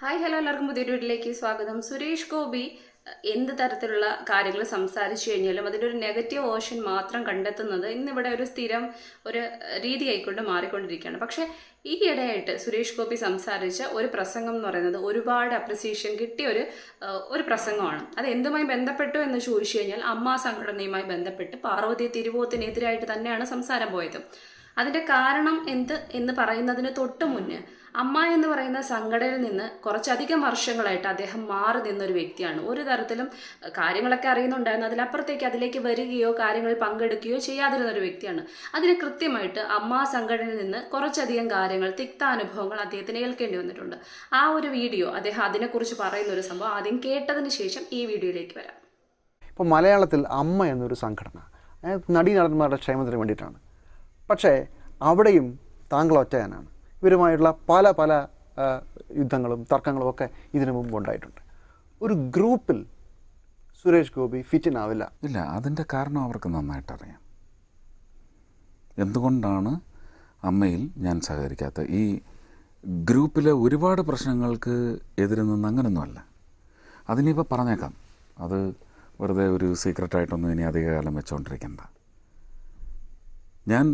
Hi hello എല്ലാവർക്കും പുതിയൊരു വീട്ടിലേക്ക് സ്വാഗതം. സുരേഷ് ഗോപി എന്ത് തരത്തിലുള്ള കാര്യങ്ങൾ സംസാരിച്ചു കഴിഞ്ഞാലും അതിന്റെ ഒരു നെഗറ്റീവ് വേർഷൻ മാത്രം കണ്ടെത്തുന്നത് ഇന്നിവിടെ ഒരു സ്ഥിരം ഒരു രീതി രീതിയായിക്കൊണ്ട് മാറിക്കൊണ്ടിരിക്കുകയാണ്. പക്ഷേ ഈ ഇടയായിട്ട് സുരേഷ് ഗോപി സംസാരിച്ച ഒരു പ്രസംഗം എന്ന് പറയുന്നത് ഒരുപാട് അപ്രിസിയേഷൻ കിട്ടിയ ഒരു ഒരു പ്രസംഗമാണ്. അത് എന്തുമായി ബന്ധപ്പെട്ടു എന്ന് ചോദിച്ചു കഴിഞ്ഞാൽ അമ്മ സംഘടനയുമായി ബന്ധപ്പെട്ട് പാർവതി തിരുവോത്തിനെതിരായിട്ട് തന്നെയാണ് സംസാരം പോയത്. അതിന്റെ കാരണം എന്ത് എന്ന് പറയുന്നതിന് തൊട്ട് മുന്നേ അമ്മ എന്ന് പറയുന്ന സംഘടനയിൽ നിന്ന് കുറച്ചധികം വർഷങ്ങളായിട്ട് അദ്ദേഹം മാറി നിന്നൊരു വ്യക്തിയാണ്. ഒരു തരത്തിലും കാര്യങ്ങളൊക്കെ അറിയുന്നുണ്ടായിരുന്നു. അതിലപ്പുറത്തേക്ക് അതിലേക്ക് വരികയോ കാര്യങ്ങൾ പങ്കെടുക്കുകയോ ചെയ്യാതിരുന്ന ഒരു വ്യക്തിയാണ്. അതിന് കൃത്യമായിട്ട് അമ്മ സംഘടനയിൽ നിന്ന് കുറച്ചധികം കാര്യങ്ങൾ തിക്താനുഭവങ്ങൾ അദ്ദേഹത്തിന് ഏൽക്കേണ്ടി വന്നിട്ടുണ്ട്. ആ ഒരു വീഡിയോ അദ്ദേഹം അതിനെക്കുറിച്ച് പറയുന്ന ഒരു സംഭവം ആദ്യം കേട്ടതിന് ശേഷം ഈ വീഡിയോയിലേക്ക് വരാം. ഇപ്പോൾ മലയാളത്തിൽ അമ്മ എന്നൊരു സംഘടന നടീ നടന്മാരുടെ ക്ഷേമത്തിന് വേണ്ടിയിട്ടാണ്. പക്ഷേ അവിടെയും താങ്കൾ ഒറ്റയാനാണ്. ഇവരുമായിട്ടുള്ള പല പല യുദ്ധങ്ങളും തർക്കങ്ങളും ഒക്കെ ഇതിനു മുമ്പ് ഉണ്ടായിട്ടുണ്ട്. ഒരു ഗ്രൂപ്പിൽ സുരേഷ് ഗോപി ഫിറ്റിനാവില്ല. ഇല്ല അതിന്റെ കാരണം അവർക്ക് നന്നായിട്ട് അറിയാം എന്തുകൊണ്ടാണ് അമ്മയിൽ ഞാൻ സഹകരിക്കാത്തത് ഈ ഗ്രൂപ്പിലെ ഒരുപാട് പ്രശ്നങ്ങൾക്ക് എതിരെ നിന്ന് അങ്ങനൊന്നുമല്ല. അതിനിപ്പോൾ പറഞ്ഞേക്കാം. അത് വെറുതെ ഒരു സീക്രട്ടായിട്ടൊന്നും ഇനി അധികകാലം വെച്ചുകൊണ്ടിരിക്കണ്ട ഞാൻ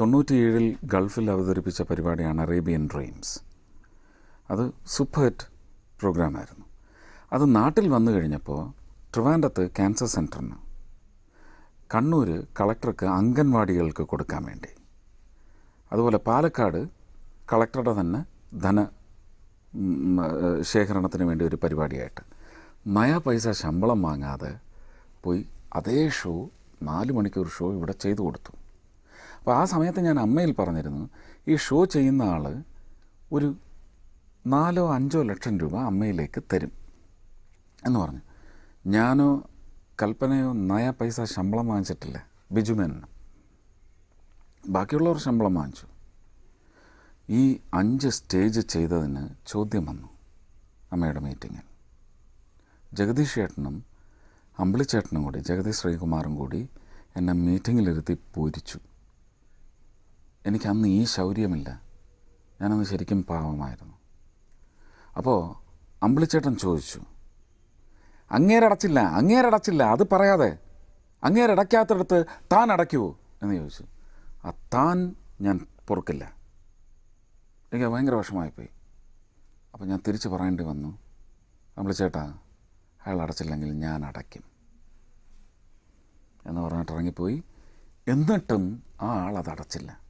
തൊണ്ണൂറ്റിയേഴിൽ ഗൾഫിൽ അവതരിപ്പിച്ച പരിപാടിയാണ് അറേബ്യൻ ഡ്രീംസ് അത് സൂപ്പർ ഹിറ്റ് പ്രോഗ്രാമായിരുന്നു. അത് നാട്ടിൽ വന്നു കഴിഞ്ഞപ്പോൾ ട്രിവാൻഡത്ത് ക്യാൻസർ സെന്ററിന് കണ്ണൂർ കളക്ടർക്ക് അംഗൻവാടികൾക്ക് കൊടുക്കാൻ വേണ്ടി. അതുപോലെ പാലക്കാട് കളക്ടറുടെ തന്നെ ധന ശേഖരണത്തിന് വേണ്ടി ഒരു പരിപാടിയായിട്ട്. നയ പൈസ ശമ്പളം വാങ്ങാതെ പോയി അതേ ഷോ നാല് മണിക്കൂർ ഷോ ഇവിടെ ചെയ്തു കൊടുത്തു. അപ്പോൾ ആ സമയത്ത് ഞാൻ അമ്മയിൽ പറഞ്ഞിരുന്നു ഈ ഷോ ചെയ്യുന്ന ആൾ ഒരു നാലോ അഞ്ചോ ലക്ഷം രൂപ അമ്മയിലേക്ക് തരും. എന്ന് പറഞ്ഞു. ഞാനോ കൽപ്പനയോ നയ പൈസ ശമ്പളം വാങ്ങിച്ചിട്ടില്ല ബിജുമേനോ. ബാക്കിയുള്ളവർ ശമ്പളം വാങ്ങിച്ചു. ഈ അഞ്ച് സ്റ്റേജ് ചെയ്തതിന് ചോദ്യം വന്നു അമ്മയുടെ മീറ്റിങ്ങിൽ. ജഗദീഷ് ചേട്ടനും അമ്പിളിച്ചേട്ടനും കൂടി ജഗദീഷ് ശ്രീകുമാറും കൂടി എന്നെ മീറ്റിങ്ങിലിരുത്തി പൂരിച്ചു. എനിക്ക് അന്ന് ഈ ശൗര്യമില്ല. ഞാനന്ന് ശരിക്കും പാവമായിരുന്നു. അപ്പോൾ അമ്പിളിച്ചേട്ടൻ ചോദിച്ചു അങ്ങേരടച്ചില്ല അങ്ങേരടച്ചില്ല അത് പറയാതെ. അങ്ങേരടയ്ക്കാത്തടത്ത് താൻ അടയ്ക്കുമോ എന്ന് ചോദിച്ചു. ആ താൻ ഞാൻ പൊറുക്കില്ല. എനിക്ക് ഭയങ്കര വിഷമമായിപ്പോയി. അപ്പോൾ ഞാൻ തിരിച്ച് പറയേണ്ടി വന്നു അമ്പിളിച്ചേട്ടാ അയാൾ അടച്ചില്ലെങ്കിൽ ഞാൻ അടയ്ക്കും. എന്ന് പറഞ്ഞിട്ട് ഇറങ്ങിപ്പോയി. എന്നിട്ടും ആ ആൾ അത് അടച്ചില്ല.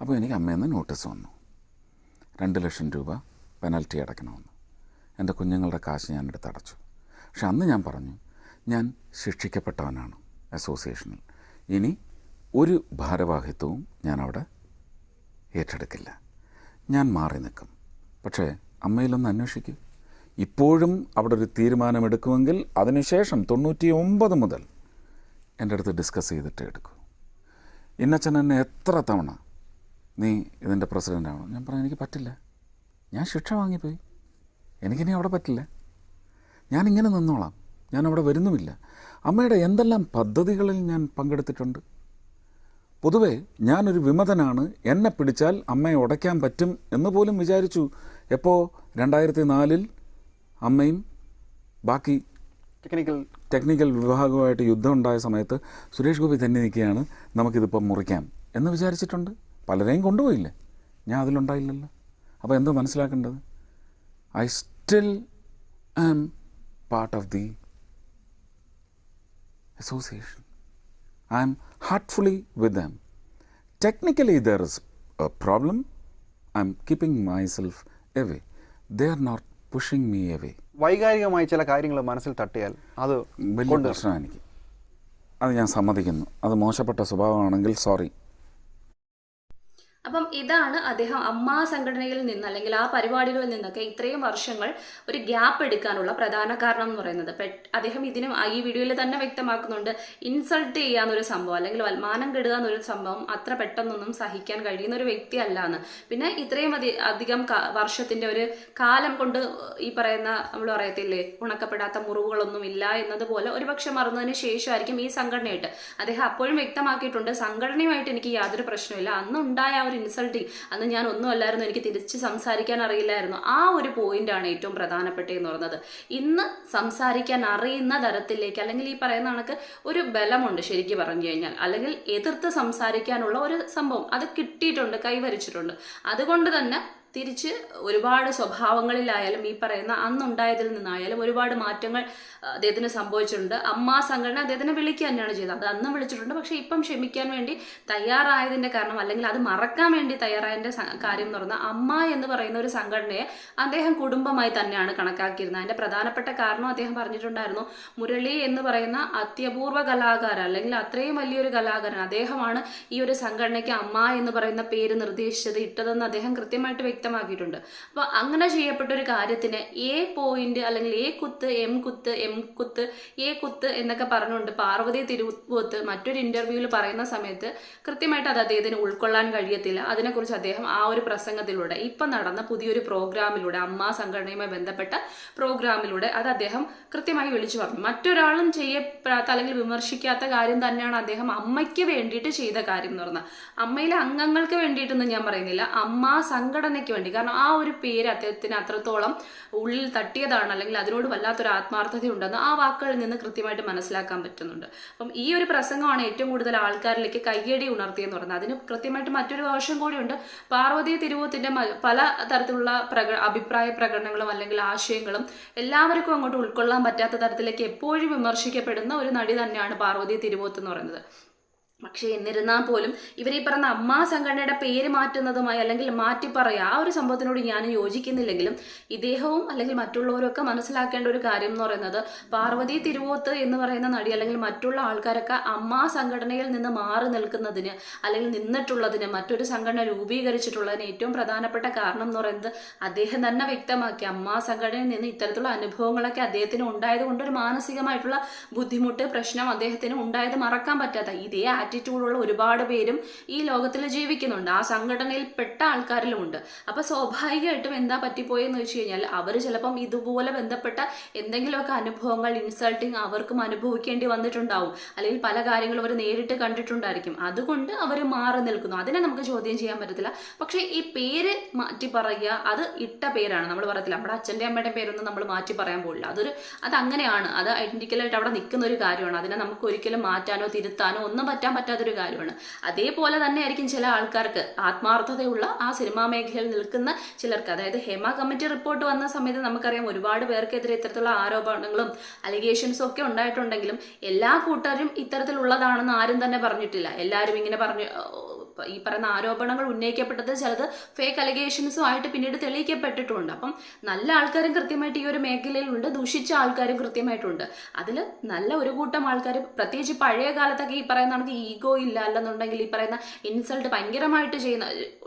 അപ്പോൾ എനിക്ക് അമ്മയിൽ നിന്ന് നോട്ടീസ് വന്നു. രണ്ട് ലക്ഷം രൂപ പെനൽറ്റി അടയ്ക്കണമെന്ന്. എന്റെ കുഞ്ഞുങ്ങളുടെ കാശ് ഞാൻ എടുത്ത് അടച്ചു. പക്ഷെ അന്ന് ഞാൻ പറഞ്ഞു ഞാൻ ശിക്ഷിക്കപ്പെട്ടവനാണ് അസോസിയേഷനിൽ. ഇനി ഒരു ഭാരവാഹിത്വവും ഞാൻ അവിടെ ഏറ്റെടുക്കില്ല. ഞാൻ മാറി നിൽക്കും. പക്ഷേ അമ്മയിലൊന്ന് അന്വേഷിക്കൂ. ഇപ്പോഴും അവിടെ ഒരു തീരുമാനമെടുക്കുമെങ്കിൽ അതിനുശേഷം തൊണ്ണൂറ്റി ഒമ്പത് മുതൽ എന്റെ അടുത്ത് ഡിസ്കസ് ചെയ്തിട്ട് എടുക്കൂ. ഇന്നച്ചൻ എന്നെ എത്ര തവണ നീ ഇതിന്റെ പ്രസിഡന്റാണോ? ഞാൻ പറഞ്ഞു എനിക്ക് പറ്റില്ല. ഞാൻ ശിക്ഷ വാങ്ങിപ്പോയി. എനിക്കിനി അവിടെ പറ്റില്ല. ഞാനിങ്ങനെ നിന്നോളാം. ഞാൻ അവിടെ വരുന്നുമില്ല. അമ്മയുടെ എന്തെല്ലാം പദ്ധതികളിൽ ഞാൻ പങ്കെടുത്തിട്ടുണ്ട്? പൊതുവേ ഞാനൊരു വിമതനാണ്. എന്നെ പിടിച്ചാൽ അമ്മയെ ഉടയ്ക്കാൻ പറ്റും എന്ന് പോലും വിചാരിച്ചു. എപ്പോൾ രണ്ടായിരത്തി നാലിൽ അമ്മയും ബാക്കി ടെക്നിക്കൽ ടെക്നിക്കൽ വിഭാഗവുമായിട്ട് യുദ്ധം ഉണ്ടായ സമയത്ത് സുരേഷ് ഗോപി തന്നെ നിൽക്കുകയാണ്. നമുക്കിതിപ്പം മുറിക്കാം എന്ന് വിചാരിച്ചിട്ടുണ്ട്. പലരെയും കൊണ്ടുപോയില്ലേ? ഞാൻ അതിലുണ്ടായില്ലല്ലോ. അപ്പോൾ എന്തോ മനസ്സിലാക്കേണ്ടത്? I still am part of the association I am heartfully with them technically there is a problem I'm keeping myself away They are not pushing me away വൈകാരികമായി ചില കാര്യങ്ങൾ മനസ്സിൽ തട്ടിയാൽ അത് വലിയ പ്രശ്നമാണ് എനിക്ക് അത് ഞാൻ സമ്മതിക്കുന്നു. അത് മോശപ്പെട്ട സ്വഭാവമാണെങ്കിൽ സോറി അപ്പം ഇതാണ് അദ്ദേഹം അമ്മാ സംഘടനയിൽ നിന്ന് അല്ലെങ്കിൽ ആ പരിപാടികളിൽ നിന്നൊക്കെ ഇത്രയും വർഷങ്ങൾ ഒരു ഗ്യാപ്പ് എടുക്കാനുള്ള പ്രധാന കാരണം എന്ന് പറയുന്നത്. അദ്ദേഹം ഇതിനും ഈ വീഡിയോയിൽ തന്നെ വ്യക്തമാക്കുന്നുണ്ട്. ഇൻസൾട്ട് ചെയ്യാന്നൊരു സംഭവം അല്ലെങ്കിൽ വൽമാനം കെടുക എന്നൊരു സംഭവം അത്ര പെട്ടെന്നൊന്നും സഹിക്കാൻ കഴിയുന്ന ഒരു വ്യക്തിയല്ല എന്ന് പിന്നെ ഇത്രയും അധി അധികം വർഷത്തിന്റെ ഒരു കാലം കൊണ്ട് ഈ പറയുന്ന നമ്മൾ പറയത്തില്ലേ ഉണക്കപ്പെടാത്ത മുറിവുകളൊന്നും ഇല്ല എന്നതുപോലെ ഒരുപക്ഷെ മറന്നതിന് ശേഷമായിരിക്കും ഈ സംഘടനയായിട്ട്. അദ്ദേഹം അപ്പോഴും വ്യക്തമാക്കിയിട്ടുണ്ട് സംഘടനയുമായിട്ട് എനിക്ക് യാതൊരു പ്രശ്നമില്ല അന്ന് ഉണ്ടായ ഒരു ഇൻസൾട്ടിങ് അന്ന് ഞാൻ ഒന്നും അല്ലായിരുന്നു എനിക്ക് തിരിച്ച് സംസാരിക്കാൻ അറിയില്ലായിരുന്നു. ആ ഒരു പോയിന്റാണ് ഏറ്റവും പ്രധാനപ്പെട്ടതെന്ന് പറയുന്നത്. ഇന്ന് സംസാരിക്കാൻ അറിയുന്ന തരത്തിലേക്ക് അല്ലെങ്കിൽ ഈ പറയുന്ന കണക്ക് ഒരു ബലമുണ്ട് ശരിക്കും പറഞ്ഞു കഴിഞ്ഞാൽ. അല്ലെങ്കിൽ എതിർത്ത് സംസാരിക്കാനുള്ള ഒരു സംഭവം. അത് കിട്ടിയിട്ടുണ്ട് കൈവരിച്ചിട്ടുണ്ട്. അതുകൊണ്ട് തന്നെ തിരിച്ച് ഒരുപാട് സ്വഭാവങ്ങളിലായാലും ഈ പറയുന്ന അന്നുണ്ടായതിൽ നിന്നായാലും ഒരുപാട് മാറ്റങ്ങൾ അദ്ദേഹത്തിന് സംഭവിച്ചിട്ടുണ്ട്. അമ്മ സംഘടന അദ്ദേഹത്തിനെ വിളിക്കുക തന്നെയാണ് ചെയ്തത്. അത് അന്നും വിളിച്ചിട്ടുണ്ട്. പക്ഷേ ഇപ്പം ക്ഷമിക്കാൻ വേണ്ടി തയ്യാറായതിന്റെ കാരണം അല്ലെങ്കിൽ അത് മറക്കാൻ വേണ്ടി തയ്യാറായതിന്റെ കാര്യം എന്ന് പറഞ്ഞാൽ അമ്മ എന്ന് പറയുന്ന ഒരു സംഘടനയെ അദ്ദേഹം കുടുംബമായി തന്നെയാണ് കണക്കാക്കിയിരുന്നത്. അതിന്റെ പ്രധാനപ്പെട്ട കാരണം അദ്ദേഹം പറഞ്ഞിട്ടുണ്ടായിരുന്നു മുരളി എന്ന് പറയുന്ന അത്യപൂർവ കലാകാരൻ അല്ലെങ്കിൽ അത്രയും വലിയൊരു കലാകാരൻ അദ്ദേഹമാണ് ഈ ഒരു സംഘടനയ്ക്ക് അമ്മ എന്ന് പറയുന്ന പേര് നിർദ്ദേശിച്ചത് ഇട്ടതെന്ന് അദ്ദേഹം കൃത്യമായിട്ട് വ്യക്തമാക്കിയിട്ടുണ്ട്. അപ്പോൾ അങ്ങനെ ചെയ്യപ്പെട്ട ഒരു കാര്യത്തിന് എ പോയിന്റ് അല്ലെങ്കിൽ എ കുത്ത് എം കുത്ത് എം കുത്ത് എ കുത്ത് എന്നൊക്കെ പറഞ്ഞുകൊണ്ട് പാർവതി തിരുവത്ത് മറ്റൊരു ഇന്റർവ്യൂവിൽ പറയുന്ന സമയത്ത് കൃത്യമായിട്ട് അത് അദ്ദേഹത്തിന് ഉൾക്കൊള്ളാൻ കഴിയത്തില്ല. അതിനെക്കുറിച്ച് അദ്ദേഹം ആ ഒരു പ്രസംഗത്തിലൂടെ ഇപ്പം നടന്ന പുതിയൊരു പ്രോഗ്രാമിലൂടെ അമ്മാ സംഘടനയുമായി ബന്ധപ്പെട്ട പ്രോഗ്രാമിലൂടെ അത് അദ്ദേഹം കൃത്യമായി വിളിച്ചു പറഞ്ഞു. മറ്റൊരാളും ചെയ്യപ്പെടാത്ത അല്ലെങ്കിൽ വിമർശിക്കാത്ത കാര്യം തന്നെയാണ് അദ്ദേഹം അമ്മയ്ക്ക് വേണ്ടിയിട്ട് ചെയ്ത കാര്യം എന്ന് പറഞ്ഞാൽ. അമ്മയിലെ അംഗങ്ങൾക്ക് വേണ്ടിയിട്ടൊന്നും ഞാൻ പറയുന്നില്ല. അമ്മാ സംഘടനയ്ക്ക് വേണ്ടി. കാരണം ആ ഒരു പേര് അദ്ദേഹത്തിന് അത്രത്തോളം ഉള്ളിൽ തട്ടിയതാണ് അല്ലെങ്കിൽ അതിനോട് വല്ലാത്തൊരു ആത്മാർത്ഥതയുണ്ടെന്ന് ആ വാക്കുകളിൽ നിന്ന് കൃത്യമായിട്ട് മനസ്സിലാക്കാൻ പറ്റുന്നുണ്ട്. അപ്പം ഈ ഒരു പ്രസംഗമാണ് ഏറ്റവും കൂടുതൽ ആൾക്കാരിലേക്ക് കയ്യടി ഉണർത്തിയെന്ന് പറയുന്നത്. അതിന് കൃത്യമായിട്ട് മറ്റൊരു വശം കൂടിയുണ്ട്. പാർവതി തിരുവോത്തിന്റെ പല തരത്തിലുള്ള പ്രക അഭിപ്രായ പ്രകടനങ്ങളും അല്ലെങ്കിൽ ആശയങ്ങളും എല്ലാവർക്കും അങ്ങോട്ട് ഉൾക്കൊള്ളാൻ പറ്റാത്ത തരത്തിലേക്ക് എപ്പോഴും വിമർശിക്കപ്പെടുന്ന ഒരു നടി തന്നെയാണ് പാർവതി തിരുവോത്ത് എന്ന് പറയുന്നത്. പക്ഷേ എന്നിരുന്നാൽ പോലും ഇവർ ഈ പറഞ്ഞ അമ്മാ സംഘടനയുടെ പേര് മാറ്റുന്നതുമായി അല്ലെങ്കിൽ മാറ്റി പറയുക ആ ഒരു സംഭവത്തിനോട് ഞാൻ യോജിക്കുന്നില്ലെങ്കിലും ഇദ്ദേഹവും അല്ലെങ്കിൽ മറ്റുള്ളവരൊക്കെ മനസ്സിലാക്കേണ്ട ഒരു കാര്യം എന്ന് പറയുന്നത് പാർവതി തിരുവോത്ത് എന്ന് പറയുന്ന നടി അല്ലെങ്കിൽ മറ്റുള്ള ആൾക്കാരൊക്കെ അമ്മാ സംഘടനയിൽ നിന്ന് മാറി നിൽക്കുന്നതിന് അല്ലെങ്കിൽ നിന്നിട്ടുള്ളതിന് മറ്റൊരു സംഘടന രൂപീകരിച്ചിട്ടുള്ളതിന് ഏറ്റവും പ്രധാനപ്പെട്ട കാരണം എന്ന് പറയുന്നത് അദ്ദേഹം തന്നെ വ്യക്തമാക്കി. അമ്മാ സംഘടനയിൽ നിന്ന് ഇത്തരത്തിലുള്ള അനുഭവങ്ങളൊക്കെ അദ്ദേഹത്തിന് ഉണ്ടായത് കൊണ്ട് ഒരു മാനസികമായിട്ടുള്ള ബുദ്ധിമുട്ട് പ്രശ്നം അദ്ദേഹത്തിന് ഉണ്ടായത് മറക്കാൻ പറ്റാത്ത ഇതേ ആറ്റിറ്റ്യൂഡുള്ള ഒരുപാട് പേരും ഈ ലോകത്തിൽ ജീവിക്കുന്നുണ്ട്. ആ സംഘടനയിൽ പെട്ട ആൾക്കാരിലുമുണ്ട്. അപ്പൊ സ്വാഭാവികമായിട്ടും എന്താ പറ്റിപ്പോയെന്ന് വെച്ച് കഴിഞ്ഞാൽ അവർ ചിലപ്പം ഇതുപോലെ ബന്ധപ്പെട്ട എന്തെങ്കിലുമൊക്കെ അനുഭവങ്ങൾ ഇൻസൾട്ടിങ് അവർക്കും അനുഭവിക്കേണ്ടി വന്നിട്ടുണ്ടാവും. അല്ലെങ്കിൽ പല കാര്യങ്ങളും അവർ നേരിട്ട് കണ്ടിട്ടുണ്ടായിരിക്കും. അതുകൊണ്ട് അവർ മാറി നിൽക്കുന്നു. അതിനെ നമുക്ക് ചോദ്യം ചെയ്യാൻ പറ്റത്തില്ല. പക്ഷേ ഈ പേര് മാറ്റി പറയുക അത് ഇട്ട പേരാണ്. നമ്മൾ പറയത്തില്ല നമ്മുടെ അച്ഛന്റെ അമ്മയുടെ പേരൊന്നും നമ്മൾ മാറ്റി പറയാൻ പോകില്ല അതൊരു അത് അങ്ങനെയാണ് അത് ഐഡന്റിക്കലായിട്ട് അവിടെ നിൽക്കുന്ന ഒരു കാര്യമാണ്. അതിനെ നമുക്ക് ഒരിക്കലും മാറ്റാനോ തിരുത്താനോ ഒന്നും പറ്റാൻ പറ്റാത്തൊരു കാര്യമാണ്. അതേപോലെ തന്നെ ആയിരിക്കും ചില ആൾക്കാർക്ക് ആത്മാർത്ഥതയുള്ള ആ സിനിമാ മേഖലയിൽ നിൽക്കുന്ന ചിലർക്ക്. അതായത് ഹേമ കമ്മിറ്റി റിപ്പോർട്ട് വന്ന സമയത്ത് നമുക്കറിയാം ഒരുപാട് പേർക്കെതിരെ ഇത്തരത്തിലുള്ള ആരോപണങ്ങളും അലിഗേഷൻസും ഒക്കെ ഉണ്ടായിട്ടുണ്ടെങ്കിലും എല്ലാ കൂട്ടരും ഇത്തരത്തിലുള്ളതാണെന്ന് ആരും തന്നെ പറഞ്ഞിട്ടില്ല. എല്ലാവരും ഇങ്ങനെ പറഞ്ഞു ഈ പറയുന്ന ആരോപണങ്ങൾ ഉന്നയിക്കപ്പെട്ടത് ചിലത് ഫേക്ക് അലിഗേഷൻസും ആയിട്ട് പിന്നീട് തെളിയിക്കപ്പെട്ടിട്ടുണ്ട്. അപ്പം നല്ല ആൾക്കാരും കൃത്യമായിട്ട് ഈ ഒരു മേഖലയിലുണ്ട്. ദൂഷിച്ച ആൾക്കാരും കൃത്യമായിട്ടുണ്ട്. അതിൽ നല്ല ഒരു കൂട്ടം ആൾക്കാർ പ്രത്യേകിച്ച് പഴയ കാലത്തൊക്കെ ഈ പറയുന്ന കണക്ക് ഈഗോ ഇല്ല അല്ലെന്നുണ്ടെങ്കിൽ ഈ പറയുന്ന ഇൻസൾട്ട് ഭയങ്കരമായിട്ട് ചെയ്യുന്ന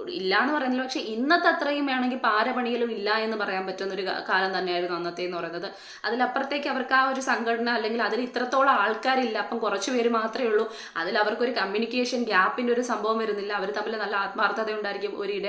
ഇല്ല എന്ന് പറയുന്നില്ല. പക്ഷെ ഇന്നത്തെ അത്രയും വേണമെങ്കിൽ പാരപണിയിലും ഇല്ല എന്ന് പറയാൻ പറ്റുന്ന ഒരു കാലം തന്നെയായിരുന്നു അന്നത്തെ എന്ന് പറയുന്നത്. അതിലപ്പുറത്തേക്ക് അവർക്ക് ആ ഒരു സംഘടന അല്ലെങ്കിൽ അതിൽ ഇത്രത്തോളം ആൾക്കാരില്ല. അപ്പം കുറച്ച് പേര് മാത്രമേ ഉള്ളൂ. അതിൽ അവർക്കൊരു കമ്മ്യൂണിക്കേഷൻ ഗ്യാപ്പിന്റെ ഒരു സംഭവം വരുന്നില്ല. അവർ തമ്മിൽ നല്ല ആത്മാർത്ഥത ഉണ്ടായിരിക്കും ഒരു ഇട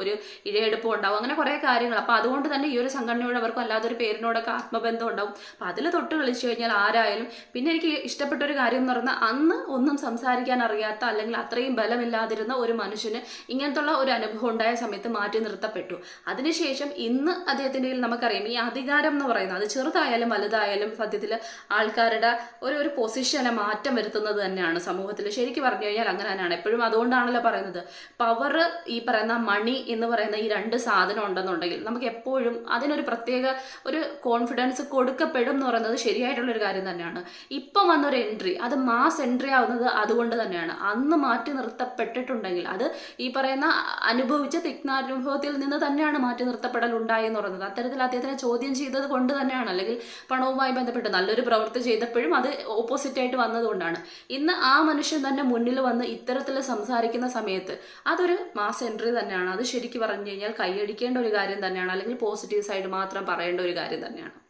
ഒരു ഇഴയെടുപ്പം ഉണ്ടാവും. അങ്ങനെ കുറേ കാര്യങ്ങൾ അപ്പോൾ അതുകൊണ്ട് തന്നെ ഈ ഒരു സംഘടനയോട് അവർക്ക് അല്ലാതൊരു പേരിനോടൊക്കെ ആത്മബന്ധം ഉണ്ടാവും. അപ്പം അതിൽ തൊട്ട് കളിച്ചു കഴിഞ്ഞാൽ ആരായാലും പിന്നെ എനിക്ക് ഇഷ്ടപ്പെട്ട ഒരു കാര്യം എന്ന് പറഞ്ഞാൽ അന്ന് ഒന്നും സംസാരിക്കാൻ അറിയാത്ത അല്ലെങ്കിൽ അത്രയും ബലമില്ലാതിരുന്ന ഒരു മനുഷ്യന് ഇങ്ങനത്തുള്ള ഒരു അനുഭവം ഉണ്ടായ സമയത്ത് മാറ്റി നിർത്തപ്പെട്ടു. അതിനുശേഷം ഇന്ന് അദ്ദേഹത്തിന്റെ നമുക്കറിയാം ഈ അധികാരം എന്ന് പറയുന്നത് അത് ചെറുതായാലും വലുതായാലും സത്യത്തിൽ ആൾക്കാരുടെ ഒരു ഒരു പൊസിഷനെ മാറ്റം വരുത്തുന്നത് തന്നെയാണ് സമൂഹത്തിൽ ശരിക്കും പറഞ്ഞു കഴിഞ്ഞാൽ അങ്ങനെ തന്നെയാണ്. എപ്പോഴും അതുകൊണ്ടാണല്ലോ പറയുന്നത്. പവർ ഈ പറയുന്ന മണി എന്ന് പറയുന്ന ഈ രണ്ട് സാധനം ഉണ്ടെന്നുണ്ടെങ്കിൽ നമുക്ക് എപ്പോഴും അതിനൊരു പ്രത്യേക ഒരു കോൺഫിഡൻസ് കൊടുക്കപ്പെടും എന്ന് പറയുന്നത് ശരിയായിട്ടുള്ള ഒരു കാര്യം തന്നെയാണ്. ഇപ്പം വന്നൊരു എൻട്രി അത് മാസ് എൻട്രി ആവുന്നത് അതുകൊണ്ട് തന്നെയാണ്. അന്ന് മാറ്റി നിർത്തപ്പെട്ടിട്ടുണ്ടെങ്കിൽ അത് ഈ പറയുന്ന അനുഭവിച്ച തിക്നാനുഭവത്തിൽ നിന്ന് തന്നെയാണ് മാറ്റി നിർത്തപ്പെടൽ ഉണ്ടായി എന്ന് പറയുന്നത്. അത്തരത്തിൽ അദ്ദേഹത്തിനെ ചോദ്യം ചെയ്തത് കൊണ്ട് തന്നെയാണ്. അല്ലെങ്കിൽ പണവുമായി ബന്ധപ്പെട്ട് നല്ലൊരു പ്രവൃത്തി ചെയ്തപ്പോഴും അത് ഓപ്പോസിറ്റ് ആയിട്ട് വന്നതുകൊണ്ടാണ്. ഇന്ന് ആ മനുഷ്യൻ തന്നെ മുന്നിൽ വന്ന് ഇത്തരത്തിൽ സംസാരിക്കുന്ന സമയത്ത് അതൊരു മാസ് എൻട്രി തന്നെയാണ്. അത് ശരിക്കും പറഞ്ഞു കഴിഞ്ഞാൽ കൈയടിക്കേണ്ട ഒരു കാര്യം തന്നെയാണ്. അല്ലെങ്കിൽ പോസിറ്റീവ് സൈഡ് മാത്രം പറയേണ്ട ഒരു കാര്യം തന്നെയാണ്.